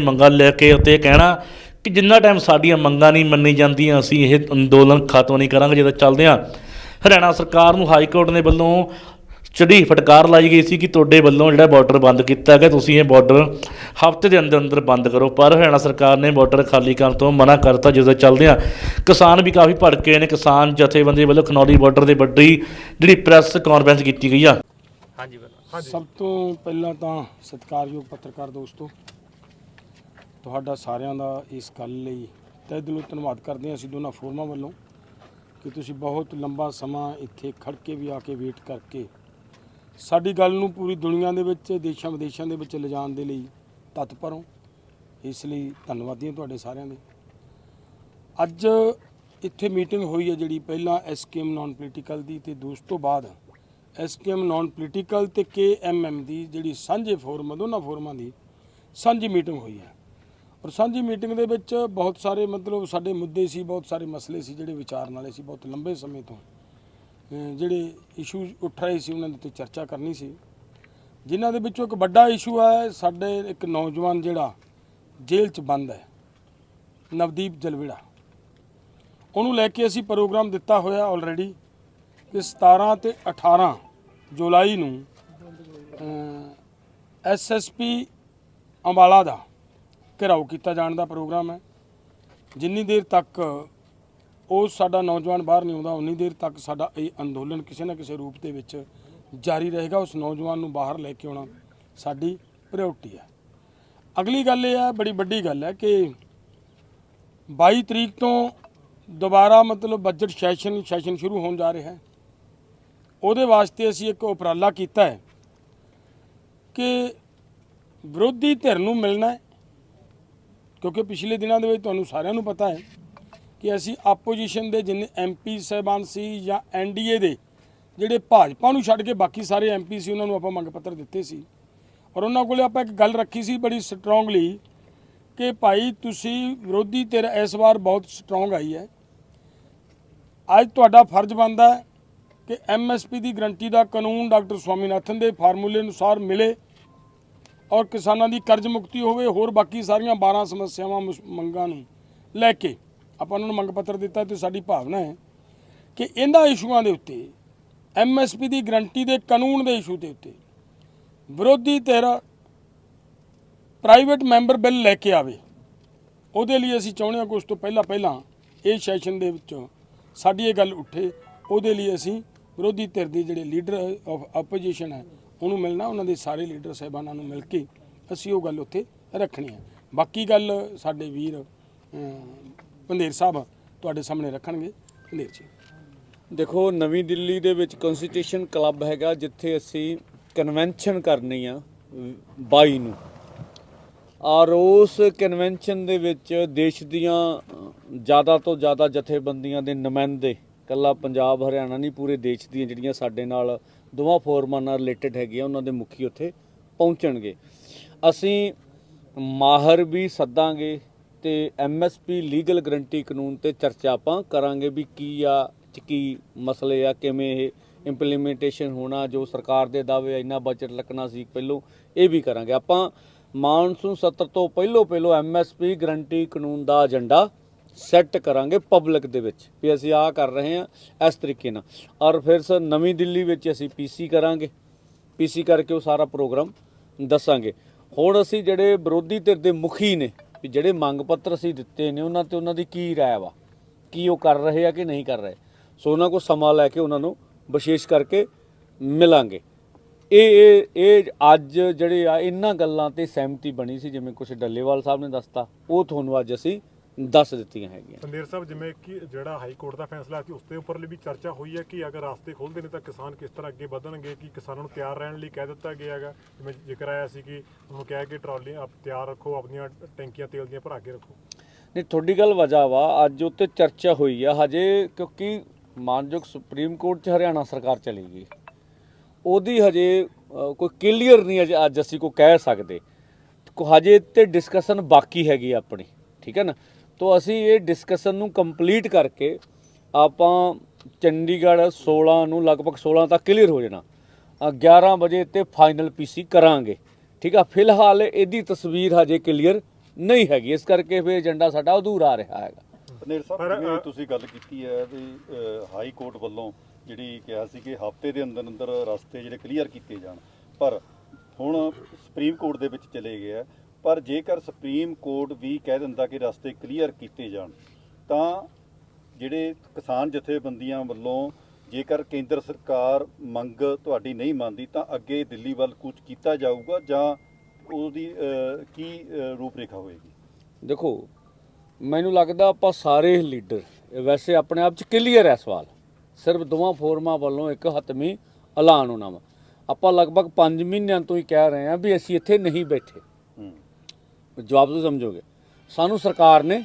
ਮੰਗਾਂ ਲੈ ਕੇ ਉੱਤੇ ਕਹਿਣਾ ਕਿ ਜਿੰਨਾ ਟਾਈਮ ਸਾਡੀਆਂ ਮੰਗਾਂ ਨਹੀਂ ਮੰਨੀ ਜਾਂਦੀਆਂ ਅਸੀਂ ਇਹ ਅੰਦੋਲਨ ਖਤਮ ਨਹੀਂ ਕਰਾਂਗੇ ਜਦੋਂ ਚੱਲਦੇ ਹਾਂ। ਹਰਿਆਣਾ ਸਰਕਾਰ ਨੂੰ ਹਾਈ ਕੋਰਟ ਨੇ ਵੱਲੋਂ ਚੜੀ ਫਟਕਾਰ ਲਾਈ ਗਈ ਸੀ ਕਿ ਤੁਹਾਡੇ ਵੱਲੋਂ ਜਿਹੜਾ ਬਾਰਡਰ ਬੰਦ ਕੀਤਾ ਗਿਆ ਤੁਸੀਂ ਇਹ ਬਾਰਡਰ ਹਫ਼ਤੇ ਦੇ ਅੰਦਰ ਅੰਦਰ ਬੰਦ ਕਰੋ। ਪਰ ਹਰਿਆਣਾ ਸਰਕਾਰ ਨੇ ਬਾਰਡਰ ਖਾਲੀ ਕਰਨ ਤੋਂ ਮਨਾ ਕਰਤਾ ਜਦੋਂ ਚੱਲਦੇ ਹਾਂ। ਕਿਸਾਨ ਵੀ ਕਾਫੀ ਭੜਕੇ ਨੇ ਕਿਸਾਨ ਜਥੇਬੰਦੀ ਵੱਲੋਂ ਖਨੌਰੀ ਬਾਰਡਰ ਦੇ ਵੱਡੀ ਜਿਹੜੀ ਪ੍ਰੈਸ ਕਾਨਫਰੰਸ ਕੀਤੀ ਗਈ ਆ। ਹਾਂਜੀ ਸਭ ਤੋਂ ਪਹਿਲਾਂ ਤਾਂ ਸਤਿਕਾਰਯੋਗ ਪੱਤਰਕਾਰ ਦੋਸਤੋ ਤੁਹਾਡਾ ਸਾਰਿਆਂ ਦਾ ਇਸ ਗੱਲ ਲਈ ਤਹਿ ਦਿਲੋਂ ਧੰਨਵਾਦ ਕਰਦੇ ਹਾਂ ਅਸੀਂ ਦੋਨਾਂ ਫੋਰਮਾਂ ਵੱਲੋਂ ਕਿ ਤੁਸੀਂ ਬਹੁਤ ਲੰਬਾ ਸਮਾਂ ਇੱਥੇ ਖੜ ਕੇ ਵੀ ਆ ਕੇ ਵੇਟ ਕਰਕੇ ਸਾਡੀ ਗੱਲ ਨੂੰ ਪੂਰੀ ਦੁਨੀਆ ਦੇ ਵਿੱਚ ਦੇਸ਼ਾਂ ਵਿਦੇਸ਼ਾਂ ਦੇ ਵਿੱਚ ਲਿਜਾਣ ਦੇ ਲਈ ਤਤਪਰ ਹੋ। ਇਸ ਲਈ ਧੰਨਵਾਦੀ ਹਾਂ ਤੁਹਾਡੇ ਸਾਰਿਆਂ ਦੇ। ਅੱਜ ਇੱਥੇ ਮੀਟਿੰਗ ਹੋਈ ਹੈ ਜਿਹੜੀ ਪਹਿਲਾਂ ਐਸਕੇਐਮ ਨਾਨ ਪੋਲੀਟੀਕਲ ਦੀ ਤੇ ਦੋਸਤ ਤੋਂ ਬਾਅਦ ਐਸਕੇਐਮ ਨਾਨ ਪੋਲੀਟੀਕਲ ਤੇ ਕੇਐਮਐਮ ਦੀ ਜਿਹੜੀ ਸਾਂਝੇ ਫੋਰਮ ਆ, ਦੋਨਾਂ ਫੋਰਮਾਂ ਦੀ ਸਾਂਝੀ ਮੀਟਿੰਗ ਹੋਈ ਹੈ। ਪਰ ਸਾਂਝੀ ਮੀਟਿੰਗ ਦੇ ਵਿੱਚ ਬਹੁਤ ਸਾਰੇ ਮਤਲਬ ਸਾਡੇ ਮੁੱਦੇ ਸੀ, ਬਹੁਤ ਸਾਰੇ ਮਸਲੇ ਸੀ ਜਿਹੜੇ ਵਿਚਾਰਨ ਵਾਲੇ ਸੀ, ਬਹੁਤ ਲੰਬੇ ਸਮੇਂ ਤੋਂ ਜਿਹੜੇ ਇਸ਼ੂ ਉੱਠ ਰਹੇ ਸੀ ਉਹਨਾਂ ਦੇ ਉੱਤੇ ਚਰਚਾ ਕਰਨੀ ਸੀ। ਜਿਨ੍ਹਾਂ ਦੇ ਵਿੱਚੋਂ ਇੱਕ ਵੱਡਾ ਇਸ਼ੂ ਹੈ, ਸਾਡੇ ਇੱਕ ਨੌਜਵਾਨ ਜਿਹੜਾ ਜੇਲ੍ਹ 'ਚ ਬੰਦ ਹੈ, ਨਵਦੀਪ ਜਲਵੇੜਾ ਉਹਨੂੰ ਲੈ ਕੇ ਅਸੀਂ ਪ੍ਰੋਗਰਾਮ ਦਿੱਤਾ ਹੋਇਆ ਆਲਰੇਡੀ ਕਿ 17 ਤੇ 18 ਜੁਲਾਈ ਨੂੰ ਐਸਐਸਪੀ ਅੰਬਾਲਾ ਦਾ ਘਿਰਾਓ ਕੀਤਾ ਜਾਣ ਦਾ ਪ੍ਰੋਗਰਾਮ ਹੈ। ਜਿੰਨੀ ਦੇਰ ਤੱਕ ਉਹ ਸਾਡਾ ਨੌਜਵਾਨ ਬਾਹਰ ਨਹੀਂ ਆਉਂਦਾ, ਉਨੀ ਦੇਰ ਤੱਕ ਸਾਡਾ ਇਹ ਅੰਦੋਲਨ ਕਿਸੇ ਨਾ ਕਿਸੇ ਰੂਪ ਦੇ ਵਿੱਚ ਜਾਰੀ ਰਹੇਗਾ। ਉਸ ਨੌਜਵਾਨ ਨੂੰ ਬਾਹਰ ਲੈ ਕੇ ਆਉਣਾ ਸਾਡੀ ਪ੍ਰਾਇੋਰਟੀ ਹੈ। ਅਗਲੀ ਗੱਲ ਇਹ ਹੈ, ਬੜੀ ਵੱਡੀ ਗੱਲ ਹੈ ਕਿ 22 ਤਰੀਕ ਤੋਂ ਦੁਬਾਰਾ ਮਤਲਬ ਬਜਟ ਸੈਸ਼ਨ ਸੈਸ਼ਨ ਸ਼ੁਰੂ ਹੋਣ ਜਾ ਰਿਹਾ ਹੈ। ਉਹਦੇ ਵਾਸਤੇ ਅਸੀਂ ਇੱਕ ਉਪਰਾਲਾ ਕੀਤਾ ਹੈ ਕਿ ਵਿਰੋਧੀ ਧਿਰ ਨੂੰ ਮਿਲਣਾ ਕਿਉਂਕਿ ਪਿਛਲੇ ਦਿਨਾਂ ਦੇ ਵਿੱਚ ਤੁਹਾਨੂੰ ਸਾਰਿਆਂ ਨੂੰ ਪਤਾ ਹੈ ਕਿ ਅਸੀਂ ਆਪੋਜੀਸ਼ਨ ਦੇ ਜਿੰਨੇ ਐਮਪੀ ਸਹਿਬਾਨ ਸੀ ਜਾਂ ਐਨਡੀਏ ਦੇ, ਜਿਹੜੇ ਭਾਜਪਾ ਨੂੰ ਛੱਡ ਕੇ ਬਾਕੀ ਸਾਰੇ ਐਮਪੀ ਸੀ, ਉਹਨਾਂ ਨੂੰ ਆਪਾਂ ਮੰਗ ਪੱਤਰ ਦਿੱਤੇ ਸੀ। ਔਰ ਉਹਨਾਂ ਕੋਲੇ ਆਪਾਂ ਇੱਕ ਗੱਲ ਰੱਖੀ ਸੀ ਬੜੀ ਸਟਰੋਂਗਲੀ ਕਿ ਭਾਈ ਤੁਸੀਂ ਵਿਰੋਧੀ ਧਿਰ ਇਸ ਵਾਰ ਬਹੁਤ ਸਟਰੋਂਗ ਆਈ ਹੈ। ਅੱਜ ਤੁਹਾਡਾ ਫਰਜ਼ ਬਣਦਾ ਹੈ ਕਿ ਐਮਐਸਪੀ ਦੀ ਗਰੰਟੀ ਦਾ ਕਾਨੂੰਨ ਡਾਕਟਰ ਸਵਾਮੀਨਾਥਨ ਦੇ ਫਾਰਮੂਲੇ ਅਨੁਸਾਰ ਮਿਲੇ ਔਰ ਕਿਸਾਨਾਂ ਦੀ ਕਰਜ਼ ਮੁਕਤੀ ਹੋਵੇ, ਹੋਰ ਬਾਕੀ ਸਾਰੀਆਂ 12 ਸਮੱਸਿਆਵਾਂ ਮੁਸ- ਮੰਗਾਂ ਨੂੰ ਲੈ ਕੇ ਆਪਾਂ ਉਹਨਾਂ ਨੂੰ ਮੰਗ ਪੱਤਰ ਦਿੱਤਾ ਤੇ ਸਾਡੀ ਭਾਵਨਾ ਹੈ ਕਿ ਇਹਨਾਂ ਇਸ਼ੂਆਂ ਦੇ ਉੱਤੇ ਐਮਐਸਪੀ ਦੀ ਗਰੰਟੀ ਦੇ ਕਾਨੂੰਨ ਦੇ ਇਸ਼ੂ ਦੇ ਉੱਤੇ ਵਿਰੋਧੀ ਧਿਰ ਪ੍ਰਾਈਵੇਟ ਮੈਂਬਰ ਬਿੱਲ ਲੈ ਕੇ ਆਵੇ। ਉਹਦੇ ਲਈ ਅਸੀਂ ਚਾਹੁੰਦੇ ਹਾਂ ਕਿ ਉਸ ਤੋਂ ਪਹਿਲਾਂ ਪਹਿਲਾਂ ਇਹ ਸੈਸ਼ਨ ਦੇ ਵਿੱਚ ਸਾਡੀ ਇਹ ਗੱਲ ਉੱਠੇ। ਉਹਦੇ ਲਈ ਅਸੀਂ ਵਿਰੋਧੀ ਧਿਰ ਦੇ ਜਿਹੜੇ ਲੀਡਰ ਆਫ ਆਪੋਜੀਸ਼ਨ ਹੈ ਉਹਨੂੰ ਮਿਲਣਾ, ਉਹਨਾਂ ਦੇ ਸਾਰੇ ਲੀਡਰ ਸਾਹਿਬਾਨਾਂ ਨੂੰ ਮਿਲ ਕੇ ਅਸੀਂ ਉਹ ਗੱਲ ਉੱਥੇ ਰੱਖਣੀ ਹੈ। ਬਾਕੀ ਗੱਲ ਸਾਡੇ ਵੀਰ ਪੰਧੇਰ ਸਾਹਿਬ ਤੁਹਾਡੇ ਸਾਹਮਣੇ ਰੱਖਣਗੇ। ਪੰਧੇਰ ਜੀ। ਦੇਖੋ, ਨਵੀਂ ਦਿੱਲੀ ਦੇ ਵਿੱਚ ਕਨਸਟੀਟਿਊਸ਼ਨ ਕਲੱਬ ਹੈਗਾ, ਜਿੱਥੇ ਅਸੀਂ ਕਨਵੈਨਸ਼ਨ ਕਰਨੀ ਆ 22 ਨੂੰ। ਔਰ ਉਸ ਕਨਵੈਨਸ਼ਨ ਦੇ ਵਿੱਚ ਦੇਸ਼ ਦੀਆਂ ਜ਼ਿਆਦਾ ਤੋਂ ਜ਼ਿਆਦਾ ਜਥੇਬੰਦੀਆਂ ਦੇ ਨੁਮਾਇੰਦੇ, ਕੱਲਾ ਪੰਜਾਬ, ਹਰਿਆਣਾ ਨਹੀਂ, ਪੂਰੇ ਦੇਸ਼ ਦੀਆਂ ਜਿਹੜੀਆਂ ਸਾਡੇ ਨਾਲ ਦੋਵਾਂ ਫੋਰਮਾਂ ਨਾਲ ਰਿਲੇਟਡ ਹੈਗੀਆਂ, ਉਹਨਾਂ ਦੇ ਮੁਖੀ ਉੱਥੇ ਪਹੁੰਚਣਗੇ। ਅਸੀਂ ਮਾਹਰ ਵੀ ਸੱਦਾਂਗੇ ਤੇ ਐਮਐਸਪੀ ਲੀਗਲ ਗਰੰਟੀ ਕਾਨੂੰਨ ਤੇ ਚਰਚਾ ਆਪਾਂ ਕਰਾਂਗੇ ਵੀ ਕੀ ਆ, ਚ ਕੀ ਮਸਲੇ ਆ, ਕਿਵੇਂ ਇਹ ਇੰਪਲੀਮੈਂਟੇਸ਼ਨ ਹੋਣਾ, ਜੋ ਸਰਕਾਰ ਦੇ ਦਾਅਵੇ ਇੰਨਾ ਬਜਟ ਲੱਗਣਾ ਸੀ ਪਹਿਲੋਂ, ਇਹ ਵੀ ਕਰਾਂਗੇ। ਆਪਾਂ ਮਾਨਸੂਨ ਸੱਤਰ ਤੋਂ ਪਹਿਲੋਂ ਪਹਿਲੋਂ ਐਮਐਸਪੀ ਗਰੰਟੀ ਕਾਨੂੰਨ ਦਾ ਏਜੰਡਾ ਸੈੱਟ ਕਰਾਂਗੇ ਪਬਲਿਕ ਦੇ ਵਿੱਚ ਵੀ ਅਸੀਂ ਆਹ ਕਰ ਰਹੇ ਹਾਂ ਇਸ ਤਰੀਕੇ ਨਾਲ। ਔਰ ਫਿਰ ਸਰ ਨਵੀਂ ਦਿੱਲੀ ਵਿੱਚ ਅਸੀਂ ਪੀਸੀ ਕਰਾਂਗੇ। ਪੀਸੀ ਕਰਕੇ ਉਹ ਸਾਰਾ ਪ੍ਰੋਗਰਾਮ ਦੱਸਾਂਗੇ। ਹੁਣ ਅਸੀਂ ਜਿਹੜੇ ਵਿਰੋਧੀ ਧਿਰ ਦੇ ਮੁਖੀ ਨੇ, ਵੀ ਜਿਹੜੇ ਮੰਗ ਪੱਤਰ ਅਸੀਂ ਦਿੱਤੇ ਨੇ, ਉਹਨਾਂ ਤੇ ਉਹਨਾਂ ਦੀ ਕੀ ਰਾਏ ਵਾ? ਕੀ ਉਹ ਕਰ ਰਹੇ ਆ ਕਿ ਨਹੀਂ ਕਰ ਰਹੇ? ਸੋ ਉਹਨਾਂ ਕੋਲ ਸਮਾਂ ਲੈ ਕੇ ਉਹਨਾਂ ਨੂੰ ਵਿਸ਼ੇਸ਼ ਕਰਕੇ ਮਿਲਾਂਗੇ। ਇਹ ਇਹ ਇਹ ਅੱਜ ਜਿਹੜੇ ਆ, ਇਹਨਾਂ ਗੱਲਾਂ ਤੇ ਸਹਿਮਤੀ ਬਣੀ ਸੀ, ਜਿਵੇਂ ਕੁਝ ਡੱਲੇਵਾਲ ਸਾਹਿਬ ਨੇ ਦੱਸਤਾ, ਉਹ ਤੁਹਾਨੂੰ ਅੱਜ ਅਸੀਂ ਦੱਸ ਦਿੱਤੀਆਂ ਹੈਗੀਆਂ। ਸੰਦੇਰ ਸਾਹਿਬ ਜਿਵੇਂ ਕਿ ਜਿਹੜਾ ਹਾਈ ਕੋਰਟ ਦਾ ਫੈਸਲਾ ਸੀ ਉਸ ਦੇ ਉੱਪਰਲੀ ਵੀ ਚਰਚਾ ਹੋਈ ਹੈ ਕਿ ਅਗਰ ਰਾਸਤੇ ਖੋਲ੍ਹਦੇ ਨੇ ਤਾਂ ਕਿਸਾਨ ਕਿਸ ਤਰ੍ਹਾਂ ਅੱਗੇ ਵਧਣਗੇ ਕਿ ਕਿਸਾਨਾਂ ਨੂੰ ਤਿਆਰ ਰਹਿਣ ਲਈ ਕਹਿ ਦਿੱਤਾ ਗਿਆ ਹੈਗਾ। ਜਿਵੇਂ ਜ਼ਿਕਰ ਆਇਆ ਸੀ ਕਿ ਉਹਨੂੰ ਕਿਹਾ ਕਿ ਟਰਾਲੀ ਆਪ ਤਿਆਰ ਰੱਖੋ ਆਪਣੀਆਂ ਟੈਂਕੀਆਂ ਤੇਲ ਦੀਆਂ ਭਰਾ ਕੇ ਰੱਖੋ। ਨਹੀਂ ਤੁਹਾਡੀ ਗੱਲ ਵਜ੍ਹਾ ਵਾ ਅੱਜ ਉੱਤੇ ਚਰਚਾ ਹੋਈ ਆ। ਹਜੇ ਕਿਉਂਕਿ ਮਾਨਯੋਗ ਸੁਪਰੀਮ ਕੋਰਟ 'ਚ ਹਰਿਆਣਾ ਸਰਕਾਰ ਚਲੀ ਗਈ। ਉਹਦੀ ਹਜੇ ਕੋਈ ਕਲੀਅਰ ਨਹੀਂ ਅਜੇ ਅੱਜ ਅਸੀਂ ਕੋ ਕਹਿ ਸਕਦੇ। ਕੋ ਹਜੇ ਤੇ ਡਿਸਕਸ਼ਨ ਬਾਕੀ ਹੈਗੀ ਆਪਣੀ ਠੀਕ ਹੈ ਨਾ? ਤੋਂ ਅਸੀਂ ਇਹ ਡਿਸਕਸ਼ਨ ਨੂੰ ਕੰਪਲੀਟ ਕਰਕੇ ਆਪਾਂ ਚੰਡੀਗੜ੍ਹ 16 ਨੂੰ ਲਗਭਗ 16 ਤੱਕ ਕਲੀਅਰ ਹੋ ਜਾਣਾ। ਅ, 11 ਵਜੇ ਤੇ ਫਾਈਨਲ ਪੀਸੀ ਕਰਾਂਗੇ। ਠੀਕ ਆ ਫਿਲਹਾਲ ਇਹਦੀ ਤਸਵੀਰ ਹਜੇ ਕਲੀਅਰ ਨਹੀਂ ਹੈਗੀ। ਇਸ ਕਰਕੇ ਫਿਰ ਏਜੰਡਾ ਸਾਡਾ ਅਧੂਰਾ ਰਿਹਾ ਹੈਗਾ। ਪਨੇਰ ਸਾਹਿਬ ਪਰ, ਜਿਵੇਂ ਤੁਸੀਂ ਗੱਲ ਕੀਤੀ ਹੈ ਵੀ ਹਾਈ ਕੋਰਟ ਵੱਲੋਂ ਜਿਹੜੀ ਕਿਹਾ ਸੀ ਕਿ ਹਫ਼ਤੇ ਦੇ ਅੰਦਰ ਅੰਦਰ ਰਸਤੇ ਜਿਹੜੇ ਕਲੀਅਰ ਕੀਤੇ ਜਾਣ। ਪਰ ਹੁਣ ਸੁਪਰੀਮ ਕੋਰਟ ਦੇ ਵਿੱਚ ਚਲੇ ਗਏ ਆ। ਪਰ ਜੇਕਰ ਸੁਪਰੀਮ ਕੋਰਟ ਵੀ ਕਹਿ ਦਿੰਦਾ ਕਿ ਰਸਤੇ ਕਲੀਅਰ ਕੀਤੇ ਜਾਣ, ਤਾਂ ਜਿਹੜੇ ਕਿਸਾਨ ਜਥੇਬੰਦੀਆਂ ਵੱਲੋਂ ਜੇਕਰ ਕੇਂਦਰ ਸਰਕਾਰ ਮੰਗ ਤੁਹਾਡੀ ਨਹੀਂ ਮੰਨਦੀ, ਤਾਂ ਅੱਗੇ ਦਿੱਲੀ ਵੱਲ ਕੁਝ ਕੀਤਾ ਜਾਊਗਾ ਜਾਂ ਉਹਦੀ ਕੀ ਰੂਪਰੇਖਾ ਹੋਏਗੀ? ਦੇਖੋ, ਮੈਨੂੰ ਲੱਗਦਾ ਆਪਾਂ ਸਾਰੇ ਲੀਡਰ ਵੈਸੇ ਆਪਣੇ ਆਪ ਚ ਕਲੀਅਰ ਹੈ ਸਵਾਲ। ਸਿਰਫ ਦੋਵਾਂ ਫੋਰਮਾਂ ਵੱਲੋਂ ਇੱਕ ਹਤਮੀ ਐਲਾਨ ਹੋਣਾ ਵਾ ਆਪਾਂ ਲਗਭਗ 5 ਮਹੀਨਿਆਂ ਤੋਂ ਹੀ ਕਹਿ ਰਹੇ ਹਾਂ ਵੀ ਅਸੀਂ ਇੱਥੇ ਨਹੀਂ ਬੈਠੇ। ਜਵਾਬ ਤੁਸੀਂ ਸਮਝੋਗੇ। ਸਾਨੂੰ ਸਰਕਾਰ ਨੇ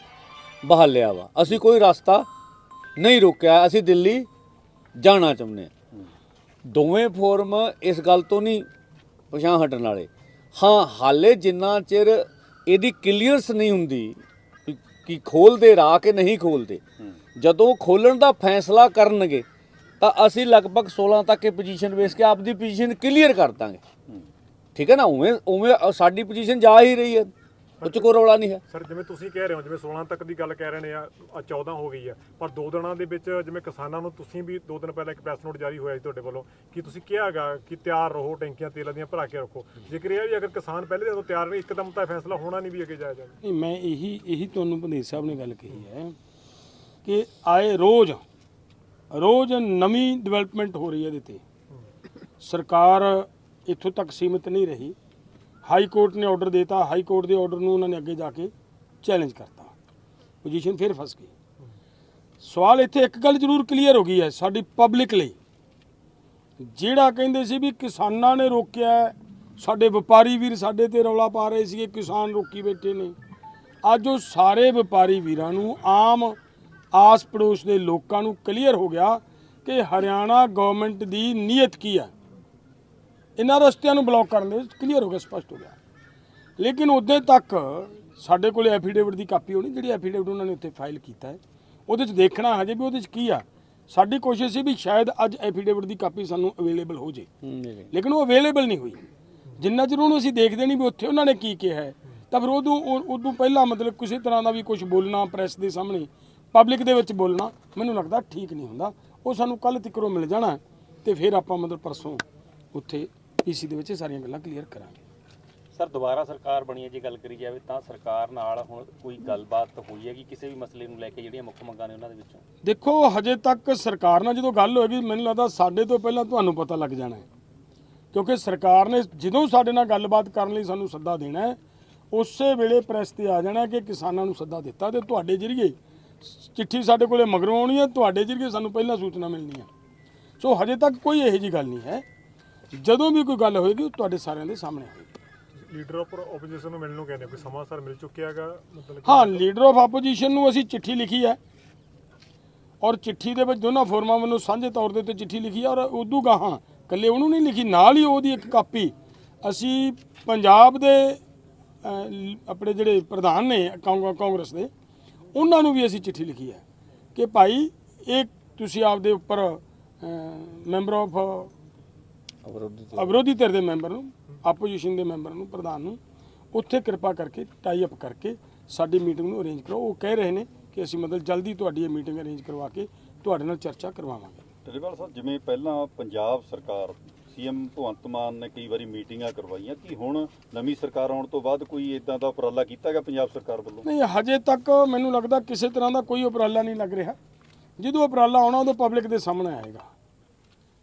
ਬਹਾਲਿਆ ਵਾ। ਅਸੀਂ ਕੋਈ ਰਸਤਾ ਨਹੀਂ ਰੋਕਿਆ। ਅਸੀਂ ਦਿੱਲੀ ਜਾਣਾ ਚਾਹੁੰਦੇ ਹਾਂ। ਦੋਵੇਂ ਫੋਰਮ ਇਸ ਗੱਲ ਤੋਂ ਨਹੀਂ ਪਛਾਣ ਹਟਣ ਵਾਲੇ। ਹਾਂ, ਹਾਲੇ ਜਿੰਨਾ ਚਿਰ ਇਹਦੀ ਕਲੀਅਰਸ ਨਹੀਂ ਹੁੰਦੀ, ਕਿ ਖੋਲਦੇ ਰਾਹ ਕਿ ਨਹੀਂ ਖੋਲਦੇ। ਜਦੋਂ ਖੋਲਣ ਦਾ ਫੈਸਲਾ ਕਰਨਗੇ, ਤਾਂ ਅਸੀਂ ਲਗਭਗ 16 ਤੱਕ ਇਹ ਪੋਜੀਸ਼ਨ ਵੇਸ ਕੇ ਆਪਦੀ ਪੋਜੀਸ਼ਨ ਕਲੀਅਰ ਕਰ ਦਾਂਗੇ। ਠੀਕ ਹੈ ਨਾ? ਉਵੇਂ ਉਵੇਂ ਸਾਡੀ ਪੋਜੀਸ਼ਨ ਜਾ ਹੀ ਰਹੀ ਹੈ। ਉਹ 'ਚ ਕੋਈ ਰੌਲਾ ਨਹੀਂ ਹੈ। ਸਰ ਜਿਵੇਂ ਤੁਸੀਂ ਕਹਿ ਰਹੇ ਹੋ ਜਿਵੇਂ 16 ਤੱਕ ਦੀ ਗੱਲ ਕਹਿ ਰਹੇ ਨੇ ਆ ਆ 14 ਹੋ ਗਈ ਆ। ਪਰ ਦੋ ਦਿਨਾਂ ਦੇ ਵਿੱਚ ਜਿਵੇਂ ਕਿਸਾਨਾਂ ਨੂੰ ਤੁਸੀਂ ਵੀ ਦੋ ਦਿਨ ਪਹਿਲਾਂ ਇੱਕ ਪ੍ਰੈਸ ਨੋਟ ਜਾਰੀ ਹੋਇਆ ਸੀ ਤੁਹਾਡੇ ਵੱਲੋਂ ਕਿ ਤੁਸੀਂ ਕਿਹਾਗਾ ਕਿ ਤਿਆਰ ਰਹੋ ਟੈਂਕੀਆਂ ਤੇਲਾਂ ਦੀਆਂ ਭਰਾ ਕੇ ਰੱਖੋ। ਜੇਕਰ ਇਹ ਵੀ ਅਗਰ ਕਿਸਾਨ ਪਹਿਲੇ ਦਿਨ ਤੋਂ ਤਿਆਰ ਨਹੀਂ ਇੱਕਦਮ ਤਾਂ ਫੈਸਲਾ ਹੋਣਾ ਨਹੀਂ ਵੀ ਅੱਗੇ ਜਾਇਆ ਜਾਵੇ। ਨਹੀਂ ਮੈਂ ਇਹੀ ਇਹੀ ਤੁਹਾਨੂੰ ਭੰਦੇਰ ਸਾਹਿਬ ਨੇ ਗੱਲ ਕਹੀ ਹੈ ਕਿ ਆਏ ਰੋਜ਼ ਰੋਜ਼ ਨਵੀਂ ਡਿਵੈਲਪਮੈਂਟ ਹੋ ਰਹੀ ਹੈ ਇਹਦੇ ਤੇ। ਸਰਕਾਰ ਇੱਥੋਂ ਤੱਕ ਸੀਮਿਤ ਨਹੀਂ ਰਹੀ। ਹਾਈ ਕੋਰਟ ਨੇ ਆਰਡਰ ਦਿੱਤਾ, ਹਾਈ ਕੋਰਟ ਦੇ ਆਰਡਰ ਨੂੰ ਉਹਨਾਂ ਨੇ ਅੱਗੇ ਜਾ ਕੇ ਚੈਲੰਜ ਕਰਤਾ। ਪੋਜੀਸ਼ਨ ਫਿਰ ਫਸ ਗਈ। ਸਵਾਲ ਇੱਥੇ ਇੱਕ ਗੱਲ ਜ਼ਰੂਰ ਕਲੀਅਰ ਹੋ ਗਈ ਹੈ, ਸਾਡੀ ਪਬਲਿਕ ਲਈ। ਜਿਹੜਾ ਕਹਿੰਦੇ ਸੀ ਵੀ ਕਿਸਾਨਾਂ ਨੇ ਰੋਕਿਆ ਸਾਡੇ ਵਪਾਰੀ ਵੀਰ ਸਾਡੇ ਤੇ ਰੌਲਾ ਪਾ ਰਹੇ ਸੀਗੇ, ਕਿਸਾਨ ਰੋਕੀ ਬੈਠੇ ਨੇ। ਅੱਜ ਉਹ ਸਾਰੇ ਵਪਾਰੀ ਵੀਰਾਂ ਨੂੰ, ਆਮ ਆਸ ਪੜੋਸ ਦੇ ਲੋਕਾਂ ਨੂੰ ਕਲੀਅਰ ਹੋ ਗਿਆ ਕਿ ਹਰਿਆਣਾ ਗਵਰਨਮੈਂਟ ਦੀ ਨੀਅਤ ਕੀ ਹੈ। ਇਹਨਾਂ ਰਸਤਿਆਂ ਨੂੰ ਬਲੌਕ ਕਰਨ ਦੇ ਕਲੀਅਰ ਹੋ ਗਿਆ ਸਪਸ਼ਟ ਹੋ ਗਿਆ। ਲੇਕਿਨ ਉਦੋਂ ਤੱਕ ਸਾਡੇ ਕੋਲੇ ਐਫੀਡੇਵਿਟ ਦੀ ਕਾਪੀ ਹੋਣੀ ਜਿਹੜੀ ਐਫੀਡੇਵਿਟ ਉਹਨਾਂ ਨੇ ਉੱਥੇ ਫਾਈਲ ਕੀਤਾ ਹੈ। ਉਹਦੇ 'ਚ ਦੇਖਣਾ ਹਜੇ ਵੀ ਉਹਦੇ 'ਚ ਕੀ ਆ ਸਾਡੀ ਕੋਸ਼ਿਸ਼ ਸੀ ਵੀ ਸ਼ਾਇਦ ਅੱਜ ਐਫੀਡੇਵਿਟ ਦੀ ਕਾਪੀ ਸਾਨੂੰ ਅਵੇਲੇਬਲ ਹੋ ਜੇ। ਲੇਕਿਨ ਉਹ ਅਵੇਲੇਬਲ ਨਹੀਂ ਹੋਈ। ਜਿੰਨਾ ਚਿਰ ਉਹਨੂੰ ਅਸੀਂ ਦੇਖਦੇ ਨਹੀਂ ਵੀ ਉੱਥੇ ਉਹਨਾਂ ਨੇ ਕੀ ਕਿਹਾ ਹੈ ਤਾਂ ਫਿਰ ਉਦੋਂ ਉਹ- ਉਦੋਂ ਪਹਿਲਾਂ ਮਤਲਬ ਕਿਸੇ ਤਰ੍ਹਾਂ ਦਾ ਵੀ ਕੁਝ ਬੋਲਣਾ ਪ੍ਰੈਸ ਦੇ ਸਾਹਮਣੇ ਪਬਲਿਕ ਦੇ ਵਿੱਚ ਬੋਲਣਾ ਮੈਨੂੰ ਲੱਗਦਾ ਠੀਕ ਨਹੀਂ ਹੁੰਦਾ। ਉਹ ਸਾਨੂੰ ਕੱਲ ਤੱਕਰੋਂ ਮਿਲ ਜਾਣਾ ਤੇ ਫਿਰ ਆਪਾਂ ਮਤਲਬ ਪਰਸੋਂ ਉੱਥੇ ਪੀਸੀ ਦੇ ਵਿੱਚ ਇਹ ਸਾਰੀਆਂ ਗੱਲਾਂ ਕਲੀਅਰ ਕਰਾਂਗੇ। ਸਰ ਦੁਬਾਰਾ ਸਰਕਾਰ ਬਣੀ ਹੈ ਜੇ ਗੱਲ ਕਰੀ ਜਾਵੇ ਤਾਂ ਸਰਕਾਰ ਨਾਲ ਹੁਣ ਕੋਈ ਗੱਲਬਾਤ ਹੋਈ ਹੈ ਕਿ ਕਿਸੇ ਵੀ ਮਸਲੇ ਨੂੰ ਲੈ ਕੇ ਜਿਹੜੀਆਂ ਮੁੱਖ ਮੰਗਾਂ ਨੇ ਉਹਨਾਂ ਦੇ ਵਿੱਚੋਂ? ਦੇਖੋ ਹਜੇ ਤੱਕ ਸਰਕਾਰ ਨਾਲ ਜਦੋਂ ਗੱਲ ਹੋਏਗੀ ਮੈਨੂੰ ਲੱਗਦਾ ਸਾਡੇ ਤੋਂ ਪਹਿਲਾਂ ਤੁਹਾਨੂੰ ਪਤਾ ਲੱਗ ਜਾਣਾ ਹੈ। ਕਿਉਂਕਿ ਸਰਕਾਰ ਨੇ ਜਦੋਂ ਸਾਡੇ ਨਾਲ ਗੱਲਬਾਤ ਕਰਨ ਲਈ ਸਾਨੂੰ ਸੱਦਾ ਦੇਣਾ ਹੈ ਉਸੇ ਵੇਲੇ ਪ੍ਰੈਸ ਤੇ ਆ ਜਾਣਾ ਕਿ ਕਿਸਾਨਾਂ ਨੂੰ ਸੱਦਾ ਦਿੱਤਾ ਤੇ ਤੁਹਾਡੇ ਜਰੀਏ ਚਿੱਠੀ ਸਾਡੇ ਕੋਲੇ ਮਗਰੋਂ ਆਉਣੀ ਹੈ ਤੁਹਾਡੇ ਜਰੀਏ ਸਾਨੂੰ ਪਹਿਲਾਂ ਸੂਚਨਾ ਮਿਲਣੀ ਹੈ। ਸੋ ਹਜੇ ਤੱਕ ਕੋਈ ਇਹੋ ਜੀ ਗੱਲ ਨਹੀਂ ਹੈ। ਜਦੋਂ ਵੀ ਕੋਈ ਗੱਲ ਹੋਏਗੀ ਉਹ ਤੁਹਾਡੇ ਸਾਰਿਆਂ ਦੇ ਸਾਹਮਣੇ ਹੋਏਗੀ। ਲੀਡਰ ਆਫ ਆਪੋਜੀਸ਼ਨ ਨੂੰ ਮਿਲਣ ਨੂੰ ਕਹਿੰਦੇ ਕੋਈ ਸਮਾਂ ਸਰ ਮਿਲ ਚੁੱਕਿਆ ਹੈਗਾ? ਮਤਲਬ ਕਿ- ਹਾਂ ਲੀਡਰ ਆਫ ਆਪੋਜੀਸ਼ਨ ਨੂੰ ਅਸੀਂ ਚਿੱਠੀ ਲਿਖੀ ਹੈ। ਔਰ ਚਿੱਠੀ ਦੇ ਵਿੱਚ ਦੋਨਾਂ ਫੋਰਮਾਂ ਵੱਲੋਂ ਸਾਂਝੇ ਤੌਰ ਦੇ ਉੱਤੇ ਚਿੱਠੀ ਲਿਖੀ ਹੈ। ਔਰ ਉਦੋਂ ਗਾਹਾਂ ਇਕੱਲੇ ਉਹਨੂੰ ਨਹੀਂ ਲਿਖੀ ਨਾਲ ਹੀ ਉਹਦੀ ਇੱਕ ਕਾਪੀ ਅਸੀਂ ਪੰਜਾਬ ਦੇ ਅਹ, ਲ- ਆਪਣੇ ਜਿਹੜੇ ਪ੍ਰਧਾਨ ਨੇ ਕਾਂਗ- ਕਾਂਗਰਸ ਦੇ ਉਹਨਾਂ ਨੂੰ ਵੀ ਅਸੀਂ ਚਿੱਠੀ ਲਿਖੀ ਹੈ ਕਿ ਭਾਈ ਇਹ ਤੁਸੀਂ ਆਪਦੇ ਉੱਪਰ ਮੈਂਬਰ ਆਫ ਵਿਰੋਧੀ ਧਿਰ। ਦੇ ਮੈਂਬਰ ਨੂੰ ਆਪੋਜੀਸ਼ਨ ਦੇ ਮੈਂਬਰ ਨੂੰ ਪ੍ਰਧਾਨ ਨੂੰ ਉੱਥੇ ਕਿਰਪਾ ਕਰਕੇ ਟਾਈ ਅਪ ਕਰਕੇ ਸਾਡੀ ਮੀਟਿੰਗ ਨੂੰ ਅਰੇਂਜ ਕਰੋ। ਉਹ ਕਹਿ ਰਹੇ ਨੇ ਕਿ ਅਸੀਂ ਮਤਲਬ ਜਲਦੀ ਤੁਹਾਡੀ ਇਹ ਮੀਟਿੰਗ ਅਰੇਂਜ ਕਰਵਾ ਕੇ ਤੁਹਾਡੇ ਨਾਲ ਚਰਚਾ ਕਰਵਾਵਾਂਗੇ। ਟੱਲੀਵਾਲ ਸਾਹਿਬ ਜਿਵੇਂ ਪਹਿਲਾਂ ਪੰਜਾਬ ਸਰਕਾਰ ਸੀਐਮ ਭਗਵੰਤ ਮਾਨ ਨੇ ਕਈ ਵਾਰੀ ਮੀਟਿੰਗਾਂ ਕਰਵਾਈਆਂ ਕਿ ਹੁਣ ਨਵੀਂ ਸਰਕਾਰ ਆਉਣ ਤੋਂ ਬਾਅਦ ਕੋਈ ਇਦਾਂ ਦਾ ਉਪਰਾਲਾ ਕੀਤਾ ਗਿਆ ਪੰਜਾਬ ਸਰਕਾਰ ਵੱਲੋਂ? ਨਹੀਂ ਹਜੇ ਤੱਕ ਮੈਨੂੰ ਲੱਗਦਾ ਕਿਸੇ ਤਰ੍ਹਾਂ ਦਾ ਕੋਈ ਉਪਰਾਲਾ ਨਹੀਂ ਲੱਗ ਰਿਹਾ। ਜਦੋਂ ਉਪਰਾਲਾ ਆਉਣਾ ਉਦੋਂ ਪਬਲਿਕ ਦੇ ਸਾਹਮਣੇ ਆਏਗਾ।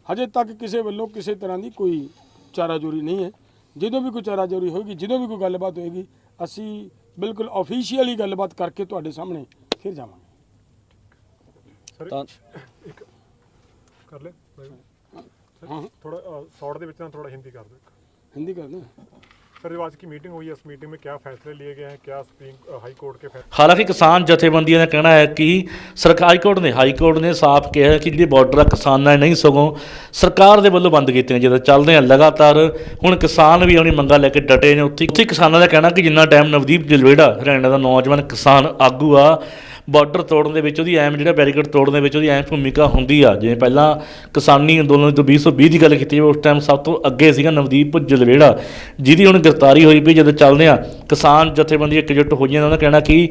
ਹਜੇ ਤੱਕ ਕਿਸੇ ਵੱਲੋਂ ਕਿਸੇ ਤਰ੍ਹਾਂ ਦੀ ਕੋਈ ਚਾਰਾ ਚਾਰਾਜੋਰੀ ਨਹੀਂ ਹੈ। ਜਦੋਂ ਵੀ ਕੋਈ ਚਾਰਾ ਚਾਰਾਜੋਰੀ ਹੋਏਗੀ ਜਦੋਂ ਵੀ ਕੋਈ ਗੱਲਬਾਤ ਹੋਏਗੀ ਅਸੀਂ ਬਿਲਕੁਲ ਆਫੀਸ਼ੀਅਲੀ ਗੱਲਬਾਤ ਕਰਕੇ ਤੁਹਾਡੇ ਸਾਹਮਣੇ ਫਿਰ ਜਾਵਾਂਗੇ। ਤਾਂ ਕਰ ਲੈ ਥੋੜਾ ਸ਼ਾਰਟ ਦੇ ਵਿੱਚ ਨਾ ਥੋੜਾ ਹਿੰਦੀ ਕਰ ਦੇ ਹਿੰਦੀ ਕਰ ਦੇ सर जो आज की मीटिंग हुई है इस मीटिंग में क्या फैसले लिए गए हैं क्या सुप्रीम हाई कोर्ट के फैसले ਹਾਲਾਂਕਿ ਕਿਸਾਨ ਜਥੇਬੰਦੀਆਂ ਦਾ ਕਹਿਣਾ ਹੈ ਕਿ ਸਰਕਾਰ ਹਾਈ ਕੋਰਟ ਨੇ ਹਾਈ ਕੋਰਟ ਨੇ ਸਾਫ਼ ਕਿਹਾ ਹੈ ਕਿ ਜਿਹੜੇ ਬਾਰਡਰ ਆ ਕਿਸਾਨਾਂ ਨੇ ਨਹੀਂ ਸਗੋਂ ਸਰਕਾਰ ਦੇ ਵੱਲੋਂ ਬੰਦ ਕੀਤੇ ਨੇ ਜਦੋਂ ਚੱਲਦੇ ਆ ਲਗਾਤਾਰ ਹੁਣ ਕਿਸਾਨ ਵੀ ਆਪਣੀ ਮੰਗਾਂ ਲੈ ਕੇ ਡਟੇ ਨੇ ਉੱਥੇ ਉੱਥੇ ਕਿਸਾਨਾਂ ਦਾ ਕਹਿਣਾ ਕਿ ਜਿੰਨਾ ਟਾਈਮ ਨਵਦੀਪ ਜਲਵੇੜਾ ਹਰਿਆਣਾ ਦਾ ਨੌਜਵਾਨ ਕਿਸਾਨ ਆਗੂ ਆ ਬਾਰਡਰ ਤੋੜਨ ਦੇ ਵਿੱਚ ਉਹਦੀ ਐਮ ਜਿਹੜਾ ਬੈਰੀਕੇਡ ਤੋੜਨ ਦੇ ਵਿੱਚ ਉਹਦੀ ਐਮ ਭੂਮਿਕਾ ਹੁੰਦੀ ਆ। ਜਿਵੇਂ ਪਹਿਲਾਂ ਕਿਸਾਨੀ ਅੰਦੋਲਨ ਤੋਂ 2020 ਦੀ ਗੱਲ ਕੀਤੀ ਜਾਵੇ, ਉਸ ਟਾਈਮ ਸਭ ਤੋਂ ਅੱਗੇ ਸੀਗਾ ਨਵਦੀਪ ਜਲਵੇੜਾ, ਜਿਹਦੀ ਹੁਣ ਗ੍ਰਿਫਤਾਰੀ ਹੋਈ ਵੀ ਜਦੋਂ ਚੱਲਦੇ ਆ ਕਿਸਾਨ ਜਥੇਬੰਦੀ ਇਕਜੁੱਟ ਹੋਈਆਂ ਉਹਨਾਂ ਦਾ ਕਹਿਣਾ ਕਿ